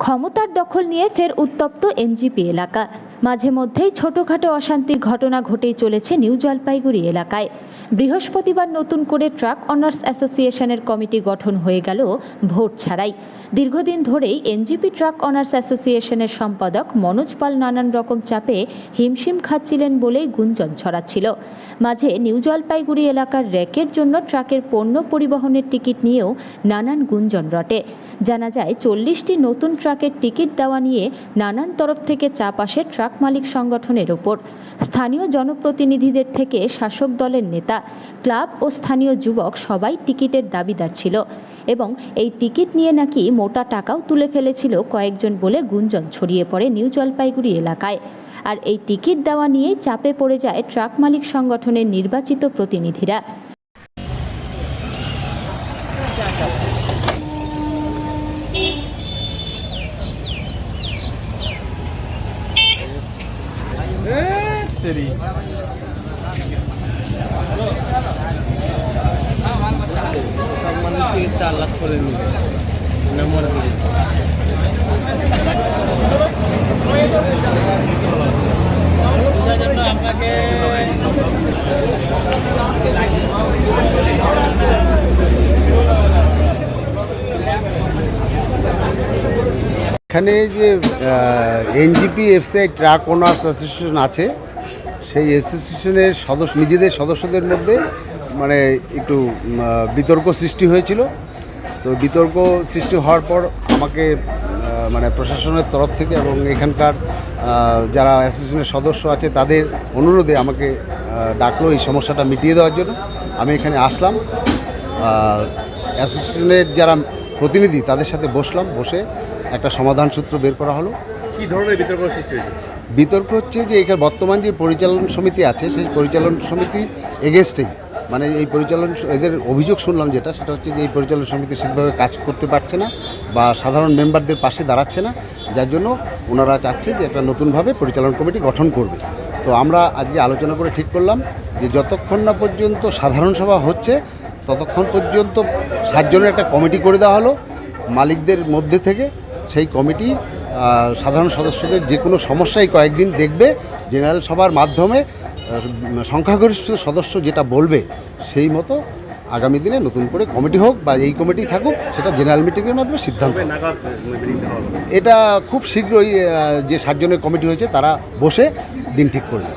ক্ষমতার দখল নিয়ে ফের উত্তপ্ত এনজিপি এলাকা। মাঝে মধ্যেই ছোটখাটো অশান্তির ঘটনা ঘটেই চলেছে নিউ জলপাইগুড়ি এলাকায়। বৃহস্পতিবার নতুন করে ট্রাক অনার্স অ্যাসোসিয়েশনের কমিটি গঠন হয়ে গেল ভোট ছাড়াই। দীর্ঘদিন ধরেই এনজিপি ট্রাক অনার্স অ্যাসোসিয়েশনের সম্পাদক মনোজ পাল নানান রকম চাপে হিমশিম খাচ্ছিলেন বলেই গুঞ্জন ছড়াচ্ছিল। মাঝে নিউ জলপাইগুড়ি এলাকার র্যাকের জন্য ট্রাকের পণ্য পরিবহনের টিকিট নিয়েও নানান গুঞ্জন রটে। জানা যায়, চল্লিশটি নতুন ট্রাকের টিকিট দেওয়া নিয়ে নানান তরফ থেকে চাপ আসে ট্রাক মালিক সংগঠনের ওপর। স্থানীয় জনপ্রতিনিধিদের থেকে শাসক দলের নেতা, ক্লাব ও স্থানীয় যুবক সবাই টিকিটের দাবিদার ছিল এবং এই টিকিট নিয়ে নাকি মোটা টাকাও তুলে ফেলেছিল কয়েকজন বলে গুঞ্জন ছড়িয়ে পড়ে নিউ জলপাইগুড়ি এলাকায়। আর এই টিকিট দেওয়া নিয়েই চাপে পড়ে যায় ট্রাক মালিক সংগঠনের নির্বাচিত প্রতিনিধিরা। তেরি সব মানুষ থেকে চার লাখ করে নিবে না মনে করি এখানে যে NJP, FCI truck owners association আছে, সেই অ্যাসোসিয়েশনের সদস্য, নিজেদের সদস্যদের মধ্যে মানে একটু বিতর্ক সৃষ্টি হয়েছিল। তো বিতর্ক সৃষ্টি হওয়ার পর আমাকে মানে প্রশাসনের তরফ থেকে এবং এখানকার যারা অ্যাসোসিয়েশনের সদস্য আছে, তাদের অনুরোধে আমাকে ডাকলো এই সমস্যাটা মিটিয়ে দেওয়ার জন্য। আমি এখানে আসলাম অ্যাসোসিয়েশনের যারা প্রতিনিধি, তাদের সাথে বসলাম, বসে একটা সমাধান সূত্র বের করা হলো। কি ধরনের বিতর্ক সৃষ্টি হয়েছে? বিতর্ক হচ্ছে যে এখানে বর্তমান যে পরিচালন সমিতি আছে সেই পরিচালন সমিতি এগেনস্টেই মানে এই পরিচালন এদের অভিযোগ শুনলাম যেটা সেটা হচ্ছে যে এই পরিচালন সমিতি ঠিকভাবে কাজ করতে পারছে না বা সাধারণ মেম্বারদের পাশে দাঁড়াচ্ছে না। যার জন্য ওনারা চাচ্ছে যে একটা নতুনভাবে পরিচালন কমিটি গঠন করবে। তো আমরা আজকে আলোচনা করে ঠিক করলাম যে যতক্ষণ না পর্যন্ত সাধারণ সভা হচ্ছে ততক্ষণ পর্যন্ত সাতজনের একটা কমিটি করে দেওয়া হলো মালিকদের মধ্যে থেকে। সেই কমিটি সাধারণ সদস্যদের যে কোনো সমস্যাই কয়েকদিন দেখবে জেনারেল সভার মাধ্যমে সংখ্যাগরিষ্ঠ সদস্য যেটা বলবে সেই মতো আগামী দিনে নতুন করে কমিটি হোক বা এই কমিটি থাকুক সেটা জেনারেল মিটিংয়ের মাধ্যমে সিদ্ধান্ত এটা খুব শীঘ্রই যে সাতজনের কমিটি হয়েছে তারা বসে দিন ঠিক করবে।